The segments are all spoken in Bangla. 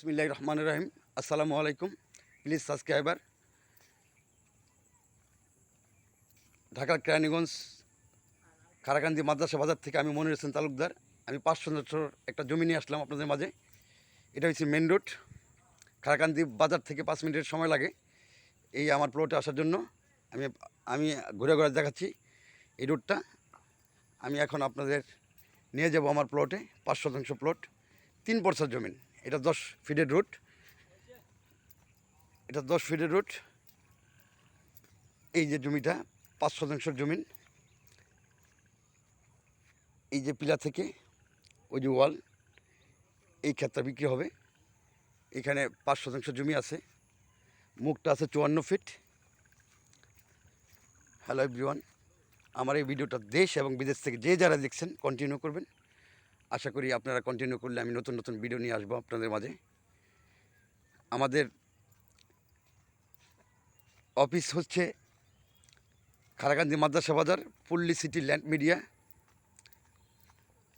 বিসমিল্লাহ রহমান রাহিম। আসসালামু আলাইকুম। Please subscriber. ঢাকার কেরানীগঞ্জ খারাকান্দি মাদ্রাসা বাজার থেকে আমি মনির হোসেন তালুকদার। আমি পাঁচশো শতাংশর একটা জমি নিয়ে আসলাম আপনাদের মাঝে। এটা হচ্ছে মেন রোড খারাকান্দি বাজার থেকে পাঁচ মিনিটের সময় লাগে এই আমার প্লটে আসার জন্য। আমি আমি ঘুরে ঘুরে দেখাচ্ছি এই রোডটা আমি এখন আপনাদের নিয়ে যাব আমার প্লটে পাঁচ শতাংশ প্লট তিন পরসার জমিন। এটা দশ ফিটের রুট এটা দশ ফিটের রুট এই যে জমিটা, পাঁচ শতাংশ জমিন এই যে পিলা থেকে, ওই যে ওয়াল, এই ক্ষেতটা বিক্রি হবে। এখানে পাঁচ শতাংশ জমি আছে। মুখটা আছে চুয়ান্ন ফিট হ্যালো এভরিওয়ান আমার এই ভিডিওটা দেশ এবং বিদেশ থেকে যে যারা দেখছেন কন্টিনিউ করবেন। আশা করি আপনারা কন্টিনিউ করলে আমি নতুন নতুন ভিডিও নিয়ে আসব আপনাদের মাঝে। আমাদের অফিস হচ্ছে খারাকান্দি মাদ্রাসা বাজার, পুল্লি সিটি ল্যান্ড মিডিয়া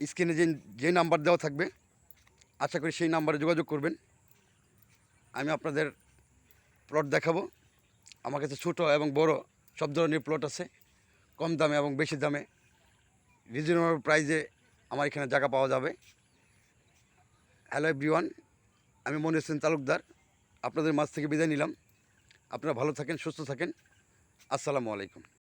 স্ক্রিনে যে যে নাম্বার দেওয়া থাকবে, আশা করি সেই নাম্বারে যোগাযোগ করবেন। আমি আপনাদের প্লট দেখাবো। আমার কাছে ছোটো এবং বড় সব ধরনের প্লট আছে। কম দামে এবং বেশি দামে। রিজনেবল প্রাইসে আমার এখানে জায়গা পাওয়া যাবে। হ্যালো এভরিওয়ান আমি মনে হোসেন তালুকদার। আপনাদের মাছ থেকে বিদায় নিলাম। আপনারা ভালো থাকেন, সুস্থ থাকেন। আসসালামু আলাইকুম।